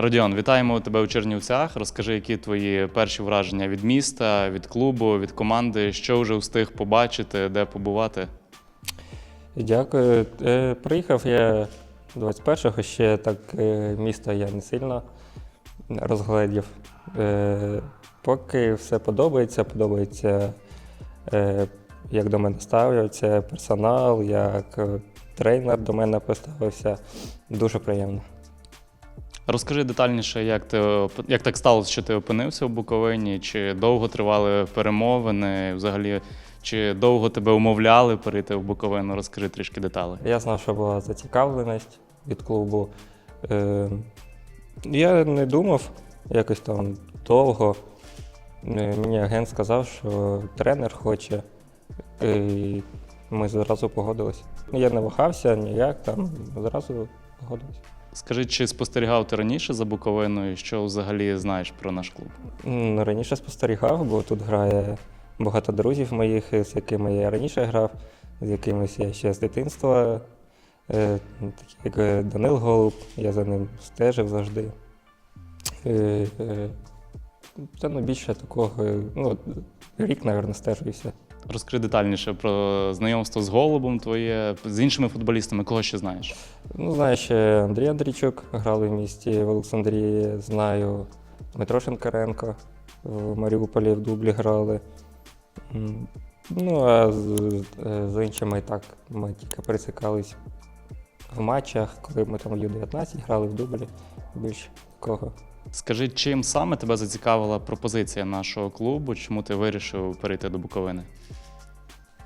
Родіон, вітаємо тебе у Чернівцях. Розкажи, які твої перші враження від міста, від клубу, від команди, що вже встиг побачити, де побувати. Дякую. Е, Приїхав я 21-го, ще так е, місто я не сильно розгледів. Е, Поки все подобається, подобається, як до мене ставляться, персонал, як тренер до мене поставився. Дуже приємно. Розкажи детальніше, як ти як так сталося, що ти опинився у Буковині, чи довго тривали перемовини, взагалі, чи довго тебе умовляли перейти в Буковину? Розкажи трішки деталей. Я знав, що була зацікавленість від клубу. Е, я не думав якось там довго. Е, Мені агент сказав, що тренер хоче, і ми зразу погодились. Я не вагався ніяк, там зразу погодились. Скажи, чи спостерігав ти раніше за Буковиною, що взагалі знаєш про наш клуб? Раніше спостерігав, бо тут грає багато друзів моїх, з якими я раніше грав, з якимись я ще з дитинства. Е, Такі як е, Данил Голуб, я за ним стежив завжди. Е, Та ну більше такого, ну, рік, мабуть, стежуюся. Розкажи детальніше про знайомство з Голубом твоє, з іншими футболістами, кого ще знаєш? Ну, знаю ще Андрій Андрійчук, грали в місті в Олександрії, знаю Дмитро Шенкаренко в Маріуполі в дублі грали. Ну, а з, е, з іншими так ми тільки пересікались в матчах, коли ми там Ю-19 грали в дублі. Більше такого. Скажи, чим саме тебе зацікавила пропозиція нашого клубу? Чому ти вирішив перейти до Буковини?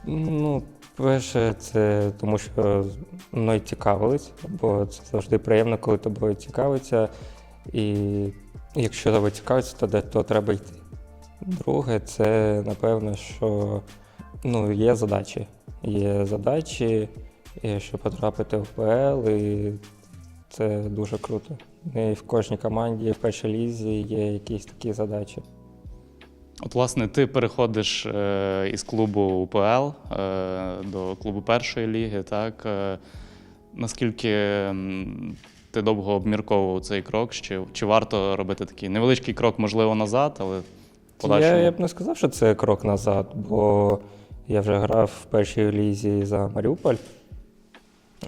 Ну, перше, це тому, що мною цікавились, бо це завжди приємно, коли тобою цікавиться. І якщо тобою цікавиться, то, де- то треба йти. Друге, це напевно, що ну, є задачі. Є задачі, щоб потрапити в ПЛ, і це дуже круто. І в кожній команді, в першій лізі є якісь такі задачі. От, власне, ти переходиш е, із клубу УПЛ е, до клубу першої ліги, так? Е, наскільки ти довго обмірковував цей крок? Чи, чи варто робити такий невеличкий крок, можливо, назад, але подальшому? Я, я б не сказав, що це крок назад, бо я вже грав в першій лізі за Маріуполь.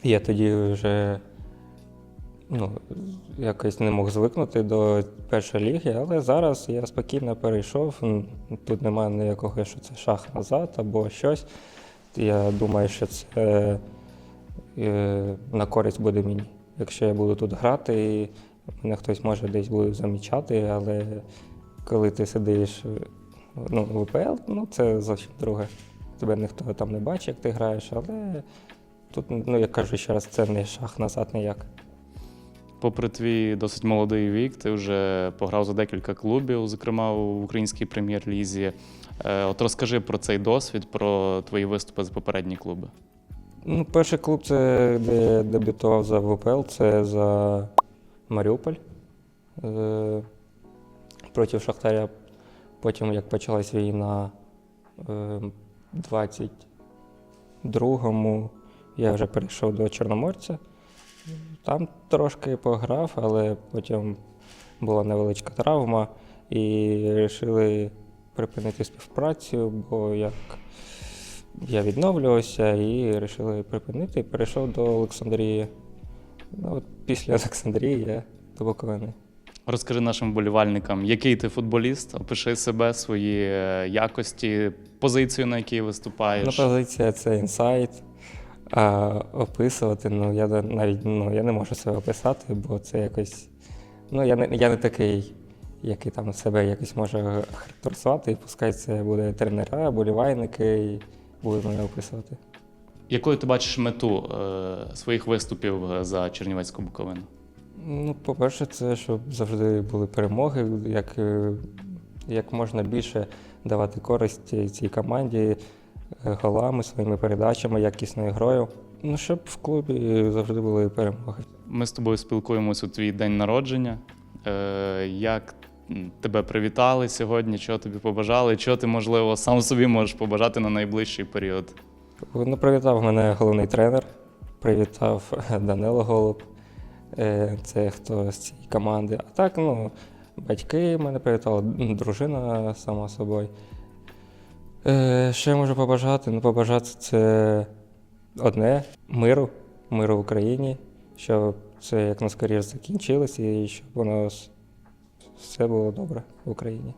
Я тоді вже ну, якось не мог звикнути до першої ліги, але зараз я спокійно перейшов. Тут немає ніякого, що це шах назад або щось. Я думаю, що це е, на користь буде мені. Якщо я буду тут грати, мене хтось може десь буде замічати, але коли ти сидиш ну, в ВПЛ, ну це зовсім друге. Тебе ніхто там не бачить, як ти граєш, але тут, ну я кажу ще раз, це не шах назад ніяк. Попри твій досить молодий вік, ти вже пограв за декілька клубів, зокрема в українській прем'єр-лізі. Е, От розкажи про цей досвід, про твої виступи за попередні клуби. Ну, перший клуб, це, де я дебютував за ВПЛ, це за Маріуполь е, проти Шахтаря. Потім, як почалась війна е, 22-му, я вже перейшов до Чорноморця. Там трошки пограв, але потім була невеличка травма і вирішили припинити співпрацю, бо як я відновлювався і вирішили припинити. Перейшов до Олександрії. Ну, от після Олександрії я до Буковини. Розкажи нашим вболівальникам, який ти футболіст, опиши себе, свої е, якості, позицію, на якій Ну, виступаєш. позиція це інсайт. А описувати, ну я навіть ну, я не можу себе описати, бо це якось. Ну, я не, я не такий, який там себе якось може характеризувати, і пускай це буде тренера, болівальники, і будуть мене описувати. Якою ти бачиш мету е, своїх виступів е, за Чернівецьку Буковину? Ну, по-перше, це щоб завжди були перемоги, як, е, як можна більше давати користь цій команді голами, своїми передачами, якісною грою. Ну, щоб в клубі завжди були перемоги. Ми з тобою спілкуємося у твій день народження. Е, Як тебе привітали сьогодні? Чого тобі побажали? Чого ти, можливо, сам собі можеш побажати на найближчий період? Ну, привітав мене головний тренер, привітав Данило Голуб. Е, Це хто з цієї команди. А так, ну, батьки мене привітали, дружина сама собою. Е, Що я можу побажати? Ну, побажати це одне миру, миру в Україні, щоб це якнаскоріше закінчилось і щоб воно нас все було добре в Україні.